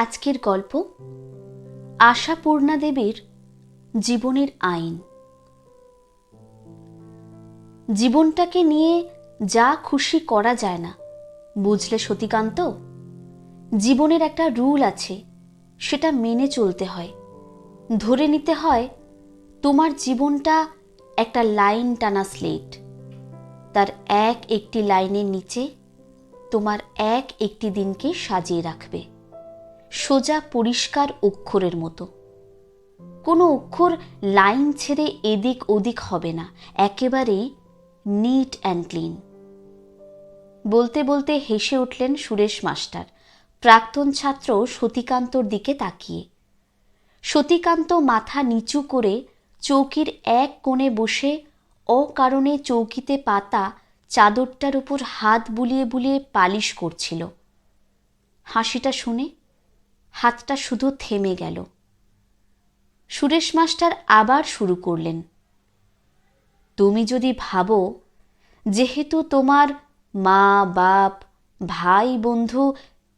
আজকের গল্প আশাপূর্ণা দেবীর জীবনের আইন। জীবনটাকে নিয়ে যা খুশি করা যায় না, বুঝলে সতীকান্ত? জীবনের একটা রুল আছে, সেটা মেনে চলতে হয়। ধরে নিতে হয়, তোমার জীবনটা একটা লাইন টানা স্লেট। তার এক একটি লাইনের নিচে তোমার এক একটি দিনকে সাজিয়ে রাখবে। সোজা পরিষ্কার অক্ষরের মতো। কোনো অক্ষর লাইন ছেড়ে এদিক ওদিক হবে না একেবারেই নিট অ্যান্ড ক্লিন বলতে বলতে হেসে উঠলেন সুরেশ মাস্টার, প্রাক্তন ছাত্র সতীকান্তর দিকে তাকিয়ে। সতীকান্ত মাথা নিচু করে চৌকির এক কোণে বসে অকারণে চৌকিতে পাতা চাদরটার উপর হাত বুলিয়ে বুলিয়ে পালিশ করছিল। হাসিটা শুনে হাতটা শুধু থেমে গেল। সুরেশ মাস্টার আবার শুরু করলেন। তুমি যদি ভাবো, যেহেতু তোমার মা, বাপ, ভাই, বন্ধু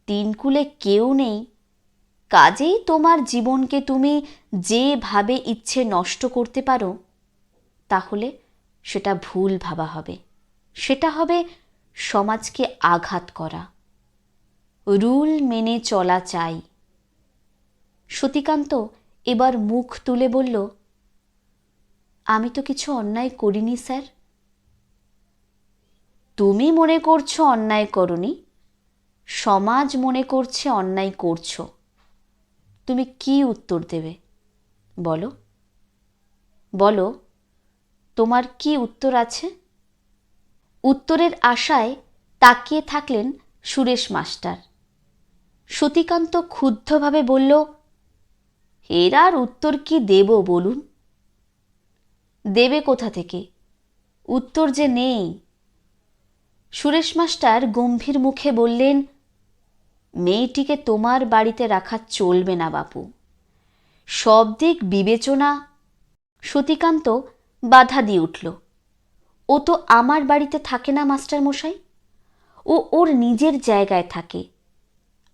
তিনকুলে কেউ নেই, কাজেই তোমার জীবনকে তুমি যেভাবে ইচ্ছে নষ্ট করতে পারো, তাহলে সেটা ভুল ভাবা হবে। সেটা হবে সমাজকে আঘাত করা। রুল মেনে চলা চাই। সতীকান্ত এবার মুখ তুলে বলল, আমি তো কিছু অন্যায় করিনি, স্যার। তুমি মনে করছ অন্যায় করনি? সমাজ মনে করছে অন্যায় করছ। তুমি কি উত্তর দেবে? বলো। বলো, তোমার কি উত্তর আছে? উত্তরের আশায় তাকিয়ে থাকলেন সুরেশ মাস্টার। সতীকান্ত ক্ষুব্ধভাবে বলল এর আর উত্তর কি দেব বলুন? দেবে কোথা থেকে? উত্তর যে নেই। সুরেশ মাস্টার গম্ভীর মুখে বললেন, মেয়েটিকে তোমার বাড়িতে রাখা চলবে না বাপু। সব দিক বিবেচনা। সতীকান্ত বাধা দিয়ে উঠল, ও তো আমার বাড়িতে থাকে না, মাস্টার মশাই। ও ওর নিজের জায়গায় থাকে।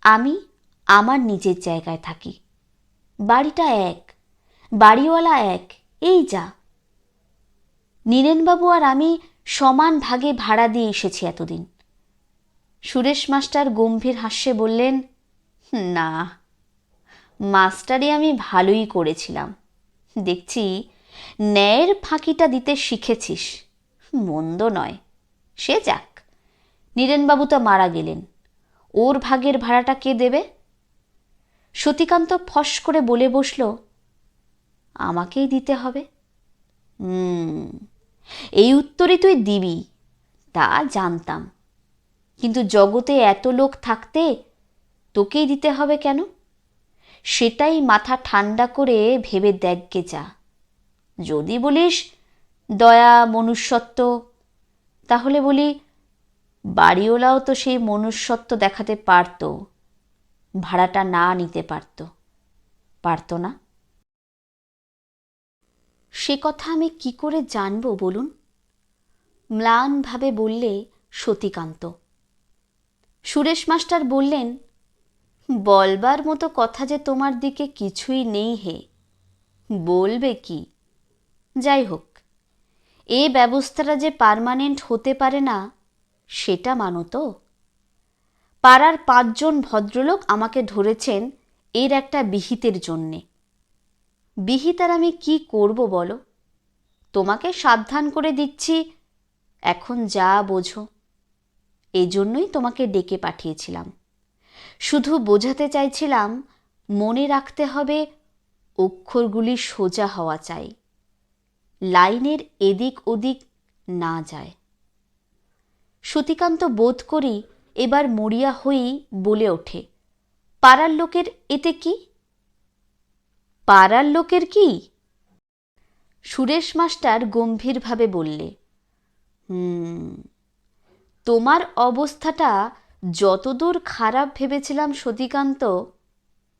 আমি আমার নিজের জায়গায় থাকি। বাড়িটা এক, বাড়িওয়ালা এক, এই যা। নীরেনবাবু আর আমি সমান ভাগে ভাড়া দিয়ে এসেছি এতদিন। সুরেশ মাস্টার গম্ভীর হাস্যে বললেন, না, মাস্টারে আমি ভালোই করেছিলাম। দেখছি, ন্যায়ের ফাঁকিটা দিতে শিখেছিস। মন্দ নয়। সে যাক। নীরেনবাবু তো মারা গেলেন। ওর ভাগের ভাড়াটা কে দেবে? সতীকান্ত ফস করে বলে বসল, আমাকেই দিতে হবে? হুম, এই উত্তরে তুই দিবি, তা জানতাম। কিন্তু জগতে এত লোক থাকতে তোকেই দিতে হবে কেন? সেটাই মাথা ঠান্ডা করে ভেবে দেখগে যা যদি বলিস দয়া, মনুষ্যত্ব, তাহলে বলি বাড়িওয়ালাও তো সেই মনুষ্যত্ব দেখাতে পারত। ভাড়াটা না নিতে পারত। পারত না। সে কথা আমি কি করে জানব বলুন? ম্লানভাবে বললে সতীকান্ত। সুরেশ মাস্টার বললেন, বলবার মতো কথা যে তোমার দিকে কিছুই নেই হে। বলবে কি? যাই হোক, এ ব্যবস্থাটা যে পার্মানেন্ট হতে পারে না, সেটা মানো তো। পাড়ার পাঁচজন ভদ্রলোক আমাকে ধরেছেন এর একটা বিহিতের জন্যে। বিহিত আর আমি কি করব বলো? তোমাকে সাবধান করে দিচ্ছি, এখন যা বোঝো। এই জন্যই তোমাকে ডেকে পাঠিয়েছিলাম। শুধু বোঝাতে চাইছিলাম, মনে রাখতে হবে অক্ষরগুলি সোজা হওয়া চাই। লাইনের এদিক ওদিক না যায়। সতীকান্ত বোধ করি এবার মরিয়া হয়েই বলে ওঠে। পাড়ার লোকের এতে কি? পাড়ার লোকের কি? সুরেশ মাস্টার গম্ভীরভাবে বললে, হুম, তোমার অবস্থাটা যতদূর খারাপ ভেবেছিলাম সতীকান্ত,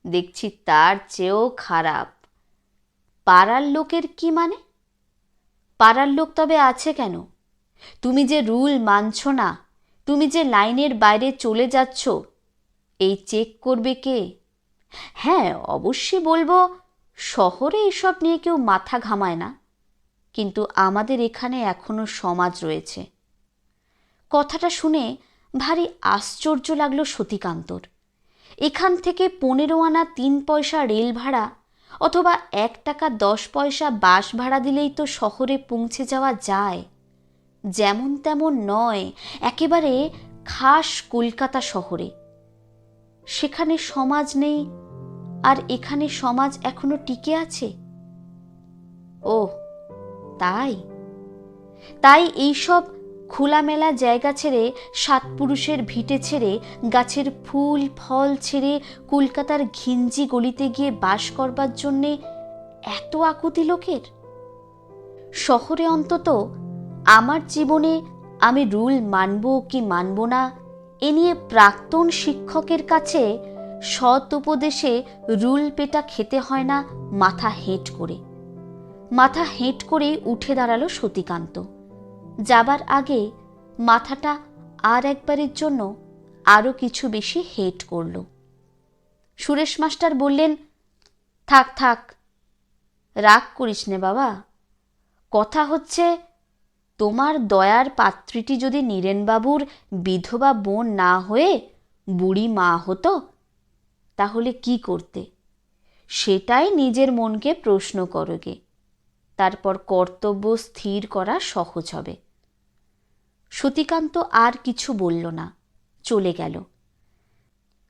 দেখছি তার চেয়েও খারাপ। পাড়ার লোকের কি মানে? পাড়ার লোক তবে আছে কেন? তুমি যে রুল মানছ না তুমি যে লাইনের বাইরে চলে যাচ্ছ, এই চেক করবে কে? হ্যাঁ অবশ্যই বলব, শহরে এসব নিয়ে কেউ মাথা ঘামায় না। কিন্তু আমাদের এখানে এখনও সমাজ রয়েছে। কথাটা শুনে ভারী আশ্চর্য লাগল সতীকান্তর। এখান থেকে পনেরো আনা তিন পয়সা রেল ভাড়া অথবা এক টাকা দশ পয়সা বাস ভাড়া দিলেই তো শহরে পৌঁছে যাওয়া যায়। যেমন তেমন নয়, একেবারে খাস কলকাতা শহরে। সেখানে সমাজ নেই, আর এখানে সমাজ এখনও টিকে আছে? ও, তাই? তাই এইসব খোলামেলা জায়গা ছেড়ে, সাত পুরুষের ভিটে ছেড়ে, গাছের ফুল, ফল ছেড়ে কলকাতার ঘিঞ্জি গলিতে গিয়ে বাস করবার জন্যে এত আকুতি লোকের? শহরে অন্তত আমার জীবনে আমি রুল মানব কি মানব না, এ নিয়ে প্রাক্তন শিক্ষকের কাছে সৎ উপদেশে রুল পেটা খেতে হয় না, মাথা হেঁট করে। মাথা হেঁট করে উঠে দাঁড়াল সতীকান্ত। যাবার আগে মাথাটা আর একবারের জন্য আরও কিছু বেশি হেট করল। সুরেশ মাস্টার বললেন, থাক থাক, রাগ করিস নে বাবা। কথা হচ্ছে তোমার দয়ার পাত্রীটি যদি নীরেনবাবুর বিধবা বোন না হয়ে বুড়ি মা হতো, তাহলে কি করতে? সেটাই নিজের মনকে প্রশ্ন করোগে। তারপর কর্তব্য স্থির করা সহজ হবে। সতীকান্ত আর কিছু বলল না, চলে গেল।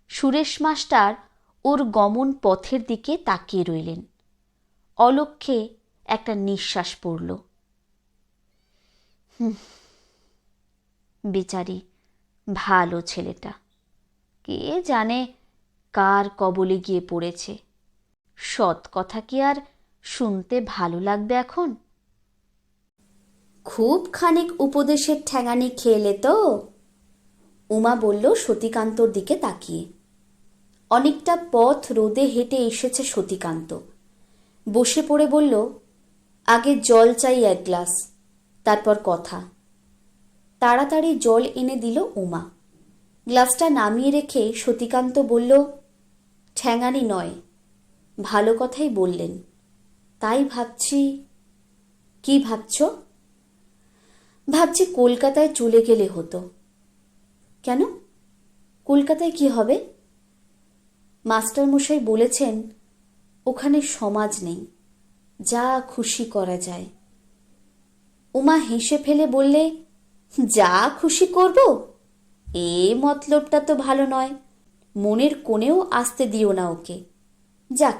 সুরেশ মাস্টার ওর গমন পথের দিকে তাকিয়ে রইলেন। অলক্ষে একটা নিঃশ্বাস পড়ল। বেচারি, ভালো ছেলেটা। কে জানে কার কবলে গিয়ে পড়েছে। সৎ কথা কি আর শুনতে ভালো লাগবে এখন? খুব খানিক উপদেশের ঠ্যাঙানি খেলে তো? উমা বলল, সতীকান্তর দিকে তাকিয়ে। অনেকটা পথ রোদে হেঁটে এসেছে সতীকান্ত। বসে পড়ে বলল, আগে জল চাই এক গ্লাস। তারপর কথা। তাড়াতাড়ি জল এনে দিল উমা। গ্লাসটা নামিয়ে রেখে সতীকান্ত বলল, ঠ্যাঙানি নয়, ভালো কথাই বললেন। তাই ভাবছি, কি ভাবছ? ভাবছি কলকাতায় চলে গেলে হতো। কেন? কলকাতায় কি হবে? মাস্টারমশাই বলেছেন, ওখানে সমাজ নেই, যা খুশি করা যায়। উমা হেসে ফেলে বললে, যা খুশি করব? এ মতলবটা তো ভালো নয়। মনের কোণেও আসতে দিও না ওকে। যাক,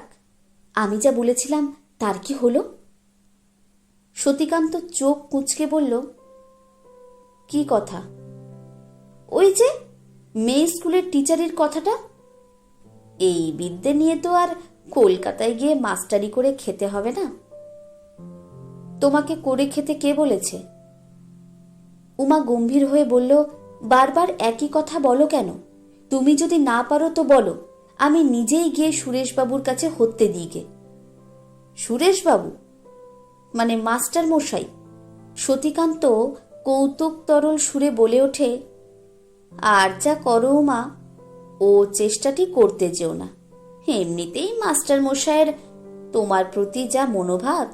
আমি যা বলেছিলাম তার কি হলো? সতীকান্ত চোখ কুঁচকে বলল, কি কথা? ওই যে মেয়ে স্কুলের টিচারের কথাটা। এই বিদ্যে নিয়ে তো আর কলকাতায় গিয়ে মাস্টারি করে খেতে হবে না। তোমাকে করে খেতে কে বলেছে? উমা গম্ভীর হয়ে বলল, বারবার একই কথা বলো কেন? তুমি যদি না পারো তো বলো, আমি নিজেই গিয়ে সুরেশবাবুর কাছে হত্যে দিইগে সুরেশবাবু? মানে মাস্টার মশাই। সতীকান্ত কৌতুক তরল সুরে বলে ওঠে, আর যা করো মা ও চেষ্টাটি করতে যেও না। এমনিতেই মাস্টার মশাইয়ের তোমার প্রতি যা মনোভাব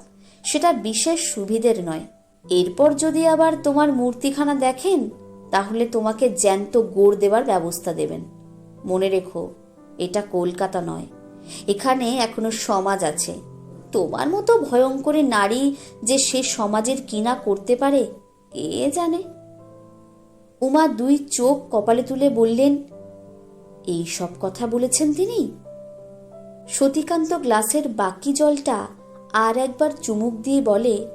সেটা বিশেষ সুবিধের নয়। এরপর যদি আবার তোমার মূর্তিখানা দেখেন, তাহলে তোমাকে জ্যান্ত গোড় দেবার ব্যবস্থা দেবেন। মনে রেখো, এটা কলকাতা নয়। এখানে এখনও সমাজ আছে। তোমার মতো ভয়ঙ্করী নারী যে সে সমাজের কিনা করতে পারে, কে জানে? উমা দুই চোখ কপালে তুলে বললেন, এই সব কথা বলেছেন তিনি? সতীকান্ত গ্লাসের বাকি জলটা আর একবার চুমুক দিয়ে বলে,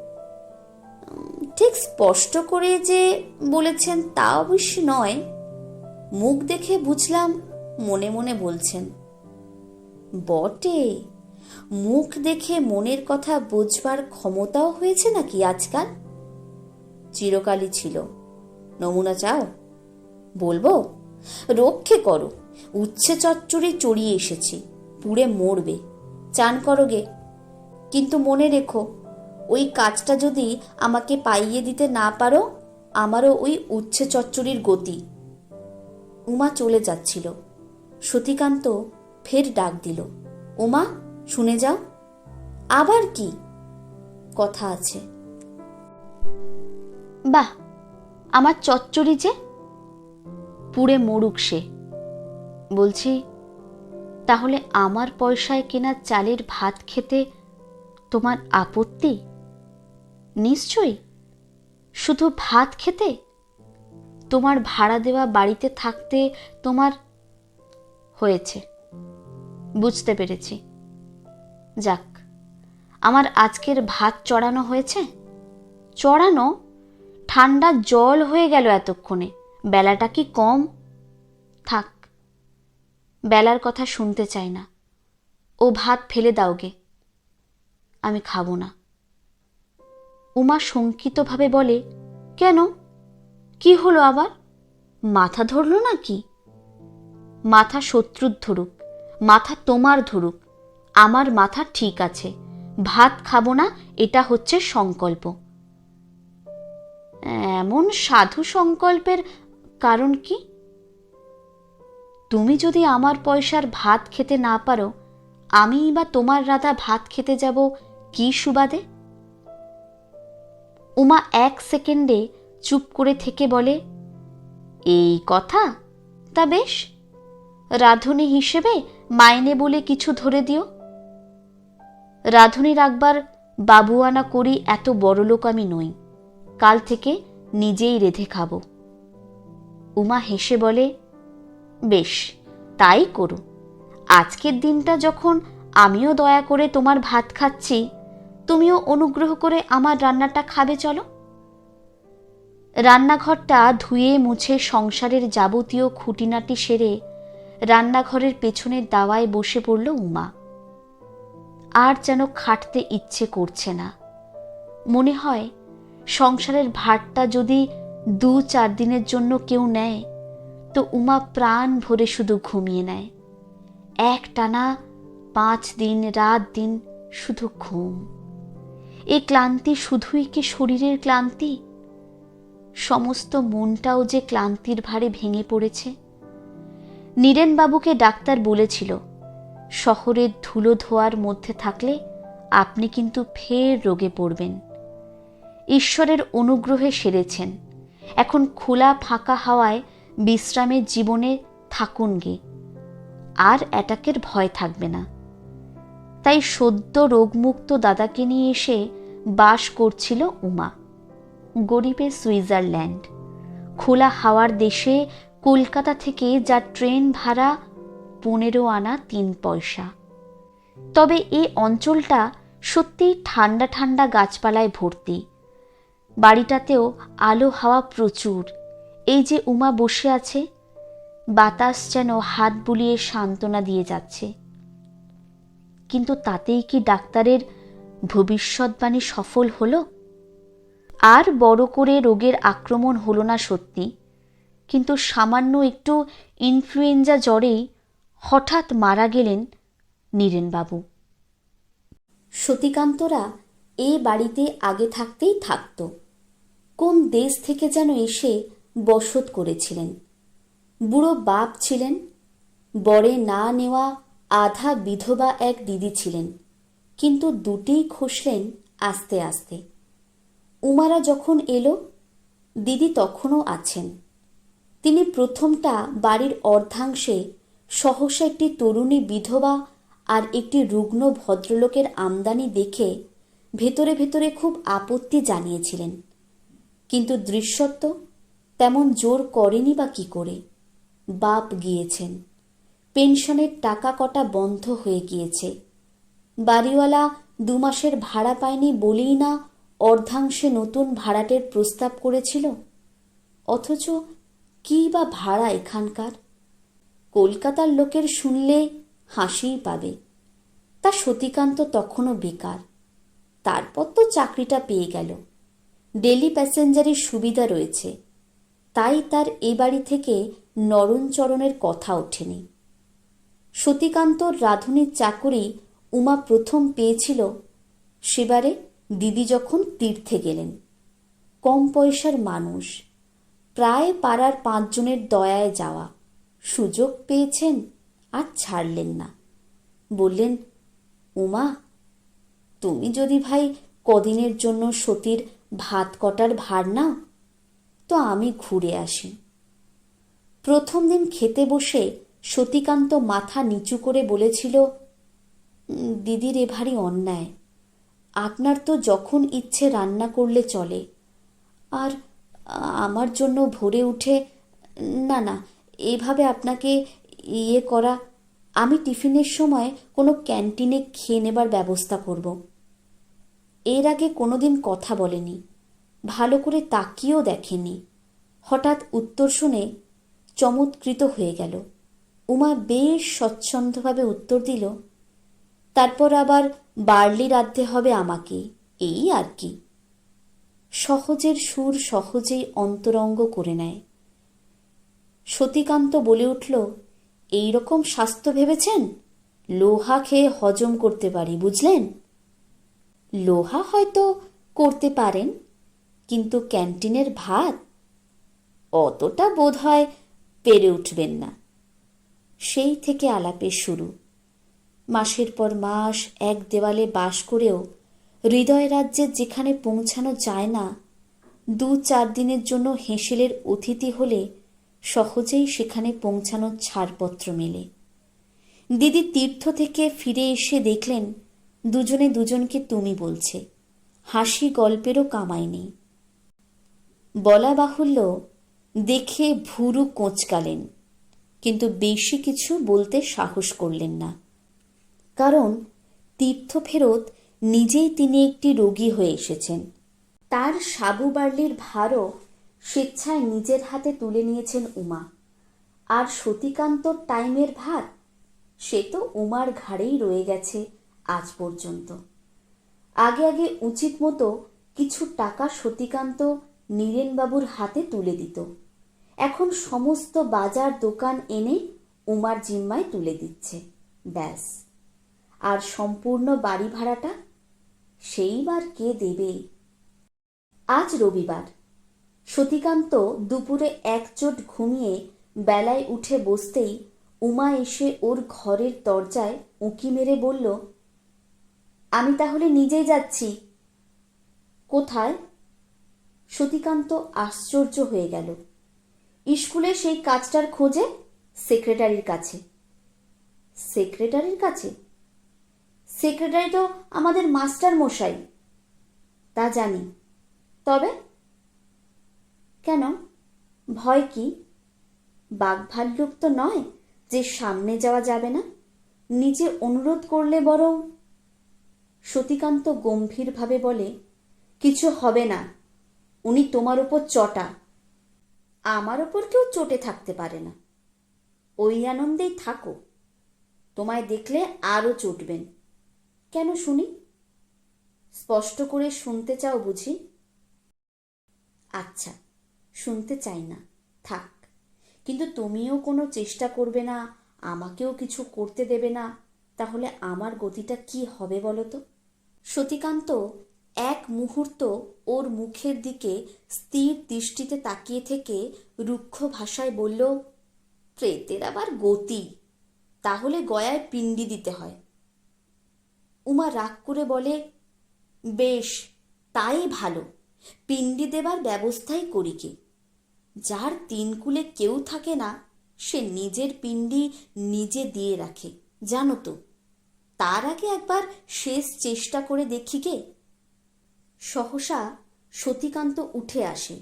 ঠিক স্পষ্ট করে যে বলেছেন তা অবশ্য নয়। মুখ দেখে বুঝলাম মনে মনে বলছেন, বটে। মুখ দেখে মনের কথা বুঝবার ক্ষমতাও হয়েছে নাকি আজকাল? চিরকালই ছিল। নমুনা চাও? বলব। রক্ষে করো। উচ্ছে চচ্চড়ি চড়িয়ে এসেছি। পুড়ে মরবে। চান করো গে। কিন্তু মনে রেখো, ওই কাজটা যদি আমাকে পাইয়ে দিতে না পারো, আমারও ওই উচ্ছে চচ্চড়ির গতি। উমা চলে যাচ্ছিল। সতীকান্ত ফের ডাক দিল, উমা, শুনে যাও। আবার কি? কথা আছে। বাহ, আমার চচ্চড়ি যে, পুড়ে মরুক সে। বলছি, তাহলে আমার পয়সায় কেনা চালের ভাত খেতে তোমার আপত্তি? নিশ্চয়ই। শুধু ভাত খেতে? তোমার ভাড়া দেওয়া বাড়িতে থাকতে তোমার হয়েছে। বুঝতে পেরেছি। যাক, আমার আজকের ভাত চড়ানো হয়েছে? চড়ানো? ঠান্ডা জল হয়ে গেল এতক্ষণে। বেলাটা কি কম? থাক, বেলার কথা শুনতে চাই না। ও ভাত ফেলে দাওগে আমি খাব না। উমা শঙ্কিতভাবে বলে, কেন? কি হলো আবার? মাথা ধরল না কি মাথা শত্রুর ধরুক, মাথা তোমার ধরুক, আমার মাথা ঠিক আছে, ভাত খাব না, এটা হচ্ছে সংকল্প। এমন সাধু সংকল্পের কারণ কি? তুমি যদি আমার পয়সার ভাত খেতে না পারো আমি বা তোমার রাধা ভাত খেতে যাব কি সুবাদে? উমা এক সেকেন্ডে চুপ করে থেকে বলে, এই কথা? তা বেশ। রাধুনী হিসেবে মাইনে বলে কিছু ধরে দিও। রাধুনী রাখবার বাবুয়ানা করি এত বড়লোক আমি নই। কাল থেকে নিজেই রেধে খাব। উমা হেসে বলে, বেশ, তাই করো আজকের দিনটা যখন আমিও দয়া করে তোমার ভাত খাচ্ছি তুমিও অনুগ্রহ করে আমার রান্নাটা খাবে, চলো। রান্নাঘরটা ধুয়ে মুছে সংসারের যাবতীয় খুঁটিনাটি সেরে রান্নাঘরের পেছনের দাওয়ায় বসে পড়ল উমা। আর যেন খাটতে ইচ্ছে করছে না। মনে হয় সংসারের ভারটা যদি দু চার দিনের জন্য কেউ নেয়, তো উমা প্রাণ ভরে শুধু ঘুমিয়ে নেয়। এক টানা পাঁচ দিন, রাত দিন শুধু ঘুম। এই ক্লান্তি শুধুই কি শরীরের ক্লান্তি? সমস্ত মনটাও যে ক্লান্তির ভারে ভেঙে পড়েছে। নীরেনবাবুকে ডাক্তার বলেছিল, শহরের ধুলো ধোয়ার মধ্যে থাকলে আপনি কিন্তু ফের রোগে পড়বেন। ঈশ্বরের অনুগ্রহে সেরেছেন। এখন খোলা ফাঁকা হাওয়ায় বিশ্রামের জীবনে থাকুন গে। আর অ্যাটাকের ভয় থাকবে না। তাই সদ্য রোগমুক্ত দাদাকে নিয়ে এসে বাস করছিল উমা। গরিবের সুইজারল্যান্ড। খোলা হাওয়ার দেশে কলকাতা থেকে যা ট্রেন ভাড়া, পনেরো আনা তিন পয়সা। তবে এই অঞ্চলটা সত্যিই ঠান্ডা ঠান্ডা গাছপালায় ভর্তি। বাড়িটাতেও আলো হাওয়া প্রচুর। এই যে উমা বসে আছে, বাতাস যেন হাত বুলিয়ে সান্ত্বনা দিয়ে যাচ্ছে। কিন্তু তাতেই কি ডাক্তারের ভবিষ্যৎবাণী সফল হলো? আর বড় করে রোগের আক্রমণ হলো না সত্যি, কিন্তু সামান্য একটু ইনফ্লুয়েঞ্জা জ্বরেই হঠাৎ মারা গেলেন নীরেনবাবু। সতীকান্তরা এ বাড়িতে আগে থাকতেই থাকত। কোন দেশ থেকে যেন এসে বসত করেছিলেন। বুড়ো বাপ ছিলেন, বরে না নেওয়া আধা বিধবা এক দিদি ছিলেন, কিন্তু দুটিই খসলেন আস্তে আস্তে। উমারা যখন এলো, দিদি তখনও আছেন। তিনি প্রথমটা বাড়ির অর্ধাংশে সহসা একটি তরুণী বিধবা আর একটি রুগ্ন ভদ্রলোকের আমদানি দেখে ভেতরে ভেতরে খুব আপত্তি জানিয়েছিলেন। কিন্তু দৃশ্যত্ব তেমন জোর করেনি বা কি করে। বাপ গিয়েছেন। পেনশনের টাকা কটা বন্ধ হয়ে গিয়েছে। বাড়িওয়ালা দু মাসের ভাড়া পায়নি বলেই না অর্ধাংশে নতুন ভাড়াটের প্রস্তাব করেছিল? অথচ কী বা ভাড়া এখানকার? কলকাতার লোকের শুনলে হাসিই পাবে। তা সতীকান্ত তখনও বেকার। তারপর তো চাকরিটা পেয়ে গেল। ডেলি প্যাসেঞ্জারের সুবিধা রয়েছে। তাই তার এ বাড়ি থেকে নরণচরণের কথা ওঠেনি। সতীকান্তর রাধুনির চাকরি উমা প্রথম পেয়েছিল সেবারে দিদি যখন তীর্থে গেলেন। কম পয়সার মানুষ। প্রায় পাড়ার পাঁচজনের দয়ায় যাওয়া। সুযোগ পেয়েছেন আর ছাড়লেন না। বললেন, উমা, তুমি যদি ভাই কদিনের জন্য সতীর ভাত কটার ভার নাও, তো আমি ঘুরে আসি। প্রথম দিন খেতে বসে সতীকান্ত মাথা নিচু করে বলেছিল দিদির এ ভারী অন্যায়। আপনার তো যখন ইচ্ছে রান্না করলে চলে। আর আমার জন্য ভোরে উঠে, না না, এভাবে আপনাকে ইয়ে করা, আমি টিফিনের সময় কোনো ক্যান্টিনে খেয়ে নেবার ব্যবস্থা করব। এর আগে কোনোদিন কথা বলেনি, ভালো করে তাকিয়েও দেখেনি। হঠাৎ উত্তর শুনে চমৎকৃত হয়ে গেল। উমা বেশ স্বচ্ছন্দভাবে উত্তর দিল, তারপর আবার বার্লি রাঁধতে হবে আমাকে, এই আর কি। সহজের সুর সহজেই অন্তরঙ্গ করে নেয়। সতীকান্ত বলে উঠল, এই রকম স্বাস্থ্য ভেবেছেন? লোহা খেয়ে হজম করতে পারি, বুঝলেন? লোহা হয়তো করতে পারেন, কিন্তু ক্যান্টিনের ভাত? অতটা বোধ হয় পেরে উঠবেন না। সেই থেকে আলাপের শুরু। মাসের পর মাস এক দেওয়ালে বাস করেও হৃদয় রাজ্যের যেখানে পৌঁছানো যায় না, দু চার দিনের জন্য হেঁসেলের অতিথি হলে সহজেই সেখানে পৌঁছানোর ছাড়পত্র মেলে। দিদি তীর্থ থেকে ফিরে এসে দেখলেন, দুজনে দুজনকে তুমি বলছে, হাসি গল্পেরও কামাই নেই। বলা বাহুল্য, দেখে ভুরু কোঁচকালেন। কিন্তু বেশি কিছু বলতে সাহস করলেন না। কারণ তীর্থ ফেরত নিজেই তিনি একটি রোগী হয়ে এসেছেন। তার সাবু বার্লির ভারও স্বেচ্ছায় নিজের হাতে তুলে নিয়েছেন উমা। আর সতীকান্তর টাইমের ভার, সে তো উমার ঘাড়েই রয়ে গেছে আজ পর্যন্ত। আগে আগে উচিত মতো কিছু টাকা সতীকান্ত নীরেনবাবুর হাতে তুলে দিত। এখন সমস্ত বাজার দোকান এনে উমার জিম্মায় তুলে দিচ্ছে। ব্যাস। আর সম্পূর্ণ বাড়ি ভাড়াটা সেইবার কে দেবে? আজ রবিবার। সতীকান্ত দুপুরে একচোট ঘুমিয়ে বেলায় উঠে বসতেই উমা এসে ওর ঘরের দরজায় উঁকি মেরে বলল, আমি তাহলে নিজেই যাচ্ছি। কোথায়? সতীকান্ত আশ্চর্য হয়ে গেল। স্কুলে সেই কাজটার খোঁজে সেক্রেটারির কাছে। সেক্রেটারির কাছে? সেক্রেটারি তো আমাদের মাস্টার মশাই, তা জানি। তবে কেন? ভয় কি? বাঘ ভাল্লুক তো নয় যে সামনে যাওয়া যাবে না? নিজে অনুরোধ করলে বরং সতীকান্ত গম্ভীরভাবে বলে, কিছু হবে না, উনি তোমার উপর চটা। আমার ওপর কেউ চটে থাকতে পারে না। ওই আনন্দেই থাকো। তোমায় দেখলে আরও চটবেন। কেন শুনি? স্পষ্ট করে শুনতে চাও বুঝি? আচ্ছা শুনতে চাই না, থাক। কিন্তু তুমিও কোনো চেষ্টা করবে না, আমাকেও কিছু করতে দেবে না, তাহলে আমার গতিটা কি হবে বলো তো? সতীকান্ত এক মুহূর্ত ওর মুখের দিকে স্থির দৃষ্টিতে তাকিয়ে থেকে রুক্ষ ভাষায় বলল, প্রেতের আবার গতি। তাহলে গয়ায় পিণ্ডি দিতে হয়। উমা রাগ করে বলে, বেশ, তাই ভালো। পিণ্ডি দেবার ব্যবস্থাই করি কি। যার তিনকুলে কেউ থাকে না, সে নিজের পিণ্ডি নিজে দিয়ে রাখে। জানো তো, তার আগে একবার শেষ চেষ্টা করে দেখি কে? সহসা সতীকান্ত উঠে আসে।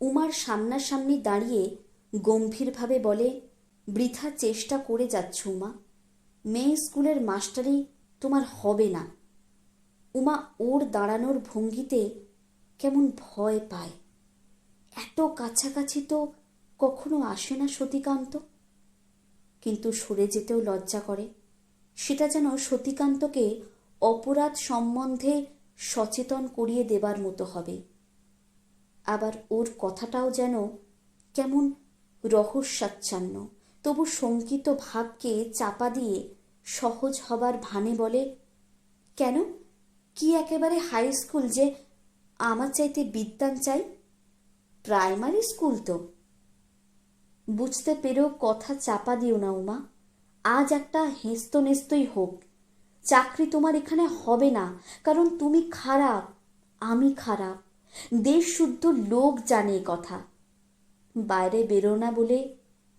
উমার সামনাসামনি দাঁড়িয়ে গম্ভীরভাবে বলে, বৃথা চেষ্টা করে যাচ্ছ উমা। মেয়ে স্কুলের মাস্টারি তোমার হবে না উমা ওর দাঁড়ানোর ভঙ্গিতে কেমন ভয় পায়। এত কাছাকাছি তো কখনো আসে না সতীকান্ত। কিন্তু সরে যেতেও লজ্জা করে। সেটা যেন সতীকান্তকে অপরাধ সম্বন্ধে সচেতন করিয়ে দেবার মতো হবে। আবার ওর কথাটাও যেন কেমন রহস্যাচ্ছন্ন, তবু শঙ্কিত ভাবকে চাপা দিয়ে সহজ হবার ভানে বলে, কেন? কি একেবারে হাই স্কুল যে আমার চাইতে বিদ্যান চাই? প্রাইমারি স্কুল তো। বুঝতে পেরেও কথা চাপা দিও না উমা, আজ একটা হেস্ত নেস্তই হোক। চাকরি তোমার এখানে হবে না, কারণ তুমি খারাপ, আমি খারাপ। দেশ শুদ্ধ লোক জানে কথা। বাইরে বেরো না বলে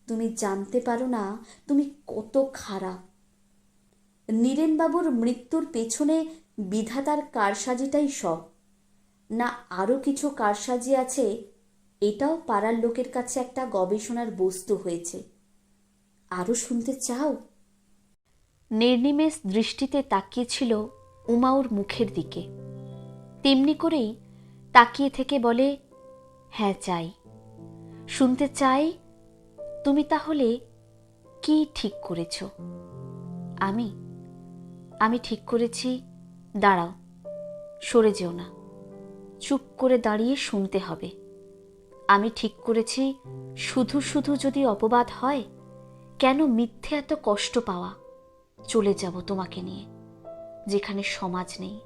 তুমি জানতে পারো না তুমি কত খারাপ। নীরেনবাবুর মৃত্যুর পেছনে বিধাতার কারসাজিটাই সব। না আরও কিছু কারসাজি আছে, এটাও পাড়ার লোকের কাছে একটা গবেষণার বস্তু হয়েছে। আরও শুনতে চাও? নির্নিমেষ দৃষ্টিতে তাকিয়েছিল উমাউর মুখের দিকে। তেমনি করেই তাকিয়ে থেকে বলে হ্যাঁ চাই। শুনতে চাই, তুমি তাহলে কি ঠিক করেছ? আমি? আমি ঠিক করেছি, দাঁড়াও, সরে যেও না। চুপ করে দাঁড়িয়ে শুনতে হবে। আমি ঠিক করেছি, শুধু শুধু যদি অপবাদ হয়, কেন মিথ্যে এত কষ্ট পাওয়া? চলে যাব তোমাকে নিয়ে। যেখানে সমাজ নেই,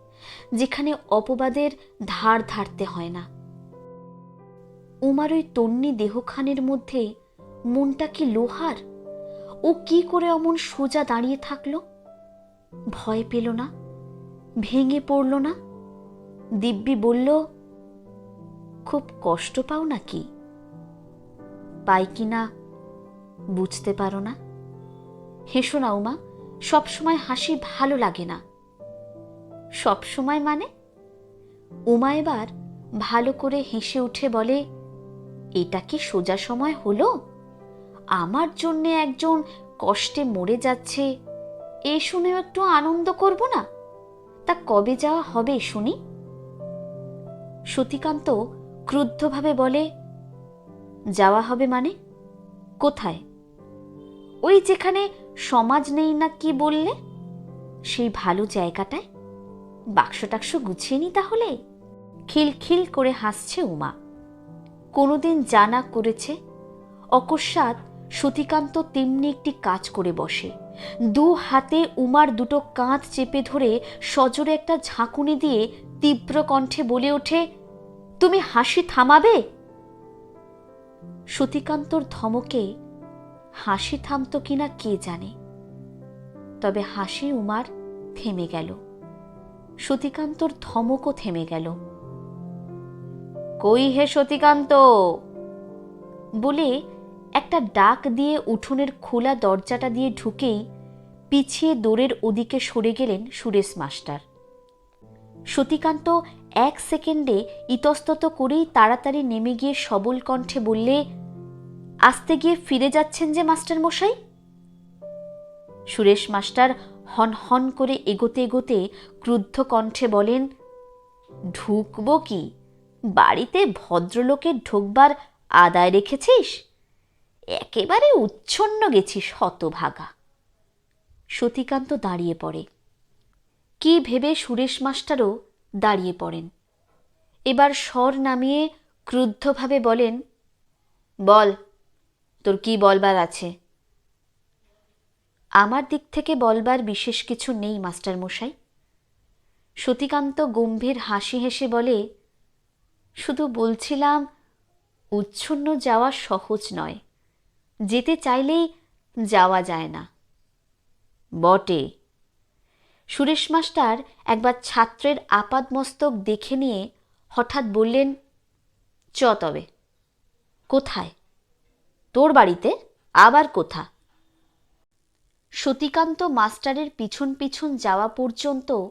যেখানে অপবাদের ধার ধারতে হয় না। উমার ওই তন্নি দেহখানের মধ্যে মনটা কি লোহার? ও কি করে অমন সোজা দাঁড়িয়ে থাকল? ভয় পেল না? ভেঙে পড়ল না? দিব্যি বলল, খুব কষ্ট পাও নাকি? পাই কি না বুঝতে পারো না? হেসো না উমা সবসময় হাসি ভালো লাগে না। সবসময় মানে? উমা এবার ভালো করে হেসে উঠে বলে, এটা কি সোজা সময় হলো? আমার জন্যে একজন কষ্টে মরে যাচ্ছে। এ শুনেও একটু আনন্দ করব না? তা কবে যাওয়া হবে শুনি? সতীকান্ত ক্রুদ্ধভাবে বলে, যাওয়া হবে মানে? কোথায়? ওই যেখানে সমাজ নেই না কি বললে? সেই ভালো জায়গাটায়? বাক্স টাক্স গুছিয়ে নি তাহলে? খিলখিল করে হাসছে উমা। কোনোদিন জানা করেছে, অকস্মাৎ সতীকান্ত তেমনি একটি কাজ করে বসে। দু হাতে উমার দুটো কাঁধ চেপে ধরে সজোরে একটা ঝাঁকুনি দিয়ে তীব্র কণ্ঠে বলে ওঠে, তুমি হাসি থামাবে? সতীকান্তর ধমকে হাসি থামত কিনা কে জানে। তবে হাসি উমার থেমে গেল। সতীকান্তর ধমকও থেমে গেল। কই হে সতীকান্ত? বলে একটা ডাক দিয়ে উঠোনের খোলা দরজাটা দিয়ে ঢুকেই পিছিয়ে দৌড়ের ওদিকে সরে গেলেন সুরেশ মাস্টার। সতীকান্ত এক সেকেন্ডে ইতস্তত করেই তাড়াতাড়ি নেমে গিয়ে সবল কণ্ঠে বললে আসতে গিয়ে ফিরে যাচ্ছেন যে মাস্টার মশাই সুরেশ মাস্টার হন হন করে এগোতে এগোতে ক্রুদ্ধ কণ্ঠে বলেন, ঢুকবো কি? বাড়িতে ভদ্রলোকের ঢোকবার আদায় রেখেছিস? একেবারে উচ্ছন্ন গেছিস, হতভাগা। সতীকান্ত দাঁড়িয়ে পড়ে। কি ভেবে সুরেশ মাস্টারও দাঁড়িয়ে পড়েন। এবার স্বর নামিয়ে ক্রুদ্ধভাবে বলেন, বল তোর কি বলবার আছে? আমার দিক থেকে বলবার বিশেষ কিছু নেই, মাস্টার মশাই। সতীকান্ত গম্ভীর হাসি হেসে বলে, শুধু বলছিলাম, উচ্ছন্ন যাওয়া সহজ নয়। যেতে চাইলেই যাওয়া যায় না। বটে। সুরেশ মাস্টার একবার ছাত্রের আপাদমস্তক দেখে নিয়ে হঠাৎ বললেন, চ তবে। কোথায়? তোর বাড়িতে আবার কোথা? সতীকান্ত মাস্টারের পিছন পিছন যাওয়া পর্যন্ত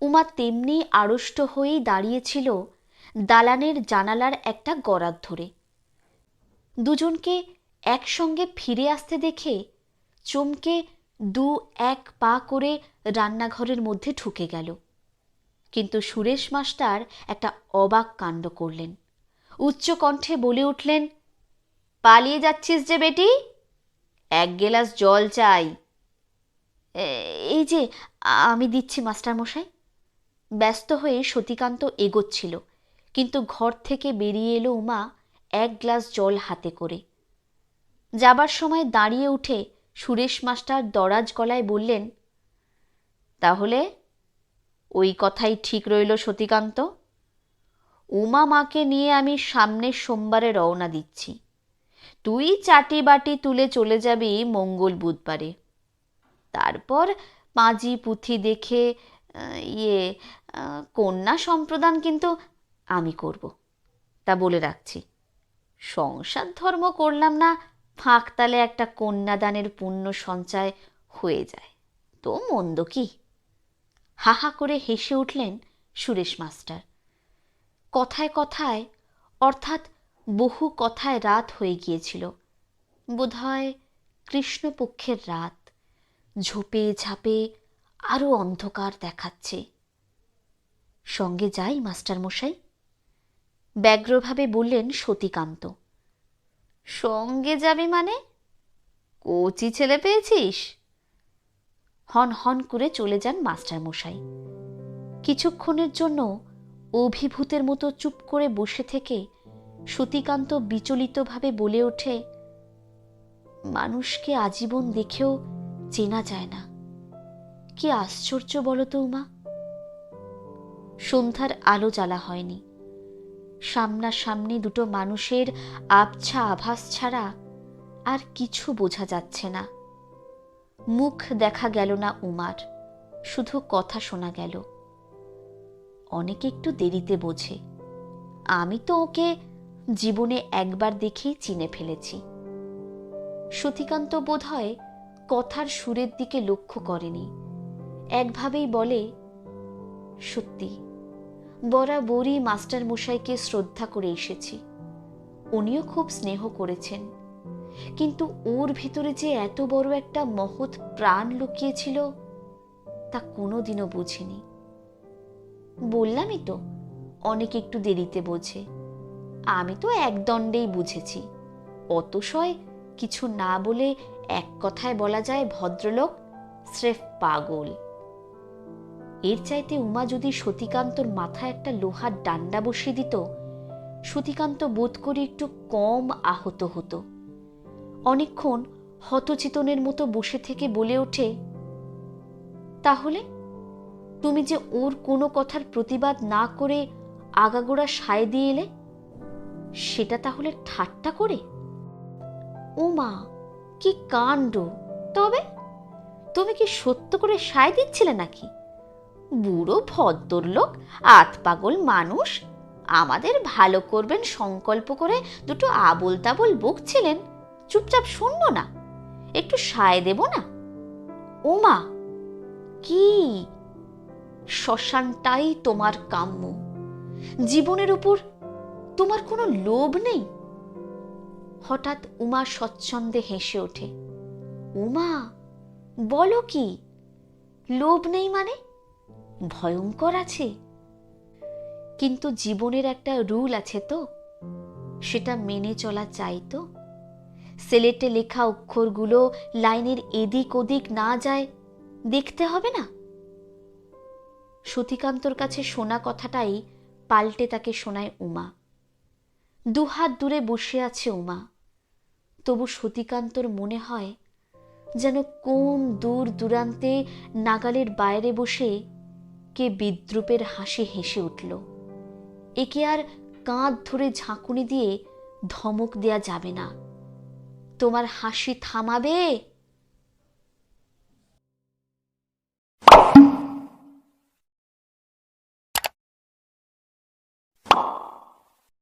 উমা তেমনি আড়ষ্ট হয়েই দাঁড়িয়েছিল দালানের জানালার একটা গরাদ ধরে। দুজনকে একসঙ্গে ফিরে আসতে দেখে চমকে দু এক পা করে রান্নাঘরের মধ্যে ঢুকে গেল। কিন্তু সুরেশ মাস্টার একটা অবাক কাণ্ড করলেন। উচ্চকণ্ঠে বলে উঠলেন পালিয়ে যাচ্ছিস যে বেটি? এক গেলাস জল চাই। এই যে, আমি দিচ্ছি, মাস্টার মশাই। ব্যস্ত হয়ে সতীকান্ত এগোচ্ছিল, কিন্তু ঘর থেকে বেরিয়ে এলো উমা এক গ্লাস জল হাতে করে। যাবার সময় দাঁড়িয়ে উঠে সুরেশ মাস্টার দরাজ গলায় বললেন, তাহলে ওই কথাই ঠিক রইল, সতীকান্ত। উমা মাকে নিয়ে আমি সামনের সোমবারে রওনা দিচ্ছি। তুই চাটি বাটি তুলে চলে যাবি মঙ্গল বুধবারে। তারপর পাঁজি পুঁথি দেখে ইয়ে কন্যা সম্প্রদান কিন্তু আমি করব। তা বলে রাখছি। সংসার ধর্ম করলাম না ফাঁকতালে একটা কন্যাদানের পুণ্য সঞ্চয় হয়ে যায়। তো মন্দ কি? হা হা করে হেসে উঠলেন সুরেশ মাস্টার। কথায় কথায়, অর্থাৎ বহু কথায় রাত হয়ে গিয়েছিল। বোধহয় কৃষ্ণপক্ষের রাত। ঝোপে ঝাপে আরও অন্ধকার দেখাচ্ছে। সঙ্গে যাই মাস্টার মশাই ব্যগ্রভাবে বললেন সতীকান্ত। সঙ্গে যাবি মানে? কচি ছেলে পেয়েছিস? হন হন করে চলে যান মাস্টার মশাই কিছুক্ষণের জন্য অভিভূতের মতো চুপ করে বসে থেকে সতীকান্ত বিচলিতভাবে বলে ওঠে, মানুষকে আজীবন দেখেও চেনা যায় না। কি আশ্চর্য বলো তো উমা। সন্ধ্যার আলো জ্বালা হয়নি। সামনাসামনি দুটো মানুষের আবছা আভাস ছাড়া আর কিছু বোঝা যাচ্ছে না। মুখ দেখা গেল না উমার, শুধু কথা শোনা গেল। অনেকে একটু দেরিতে বোঝে। আমি তো ওকে জীবনে একবার দেখেই চিনে ফেলেছি। সতীকান্ত বোধ হয় কথার সুরের দিকে লক্ষ্য করেনি। একভাবেই বলে, সত্যি বরাবরই মাস্টার মশাইকে শ্রদ্ধা করে এসেছি। উনিও খুব স্নেহ করেছেন। কিন্তু ওর ভিতরে যে এত বড় একটা মহৎ প্রাণ লুকিয়েছিল, তা কোনোদিনও বুঝিনি। বললামই তো, অনেক একটু দেরিতে বোঝে। আমি তো একদণ্ডেই বুঝেছি। অতশয় কিছু না বলে এক কথায় বলা যায় ভদ্রলোক, স্রেফ পাগল। এর চাইতে উমা যদি সতীকান্তর মাথায় একটা লোহার ডান্ডা বসিয়ে দিত, সতীকান্ত বোধ করে একটু কম আহত হতো। অনেকক্ষণ হতচেতনের মতো বসে থেকে বলে ওঠে, তাহলে? তুমি যে ওর কোনো কথার প্রতিবাদ না করে আগাগোড়া সায় দিয়ে এলে? সেটা তাহলে ঠাট্টা করে? ও মা কি কাণ্ড। তবে, তুমি কি সত্য করে সায় দিচ্ছিলে নাকি? বুড়ো ভদ্রলোক আত পাগল মানুষ, আমাদের ভালো করবেন সংকল্প করে দুটো আবোল তাবোল বকছিলেন। চুপচাপ শুনব না, একটু সায় দেব না? ওমা কি? শ্মশানটাই তোমার কাম্য। জীবনের উপর তোমার কোনো লোভ নেই? হঠাৎ উমা স্বচ্ছন্দে হেসে ওঠে। উমা, বলো কি? লোভ নেই মানে? ভয়ঙ্কর আছে। কিন্তু জীবনের একটা রুল আছে তো। সেটা মেনে চলা চাই তো। সেলেটে লেখা অক্ষরগুলো লাইনের এদিক ওদিক না যায়, দেখতে হবে না? সতীকান্তর কাছে শোনা কথাটাই পাল্টে তাকে শোনায় উমা। দুহাত দূরে বসে আছে উমা। তবু সতীকান্তর মনে হয় যেন কোন দূর দূরান্তে নাগালের বাইরে বসে কে বিদ্রুপের হাসি হেসে উঠল। একে আর কাঁধ ধরে ঝাঁকুনি দিয়ে ধমক দেয়া যাবে না। তোমার হাসি থামাবে?